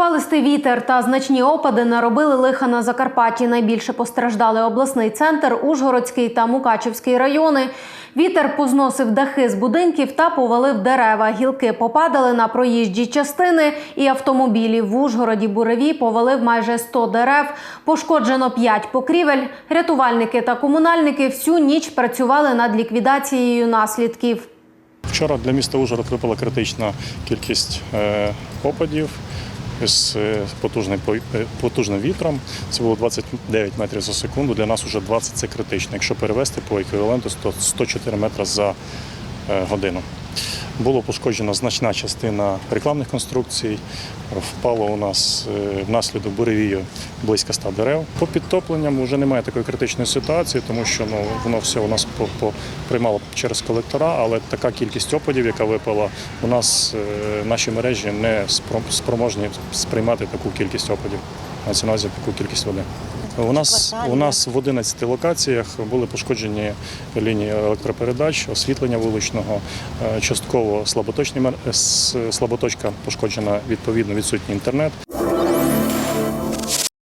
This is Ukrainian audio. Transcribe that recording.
Шквалистий вітер та значні опади наробили лиха на Закарпатті. Найбільше постраждали обласний центр, Ужгородський та Мукачівський райони. Вітер позносив дахи з будинків та повалив дерева. Гілки попадали на проїжджі частини і автомобілі. В Ужгороді буревій повалив майже 100 дерев. Пошкоджено 5 покрівель. Рятувальники та комунальники всю ніч працювали над ліквідацією наслідків. Вчора для міста Ужгород випала критична кількість е, опадів з е, потужним, е, потужним вітром. Це було 29 метрів за секунду. Для нас вже 20 це критично. Якщо перевести по еквіваленту, то 104 метри за е, годину. Було пошкоджена значна частина рекламних конструкцій. Впало у нас е, внаслідок буревію близько 100 дерев. По підтопленням вже немає такої критичної ситуації, тому що ну, воно все у нас по, приймало через колектора, але така кількість опадів, яка випала, у нас е, наші мережі не спроможні сприймати таку кількість опадів. Увазі таку кількість води. У нас, у нас в 11 локаціях були пошкоджені лінії електропередач, освітлення вуличного, е, частково слаботочка пошкоджена, відповідно відсутній інтернет.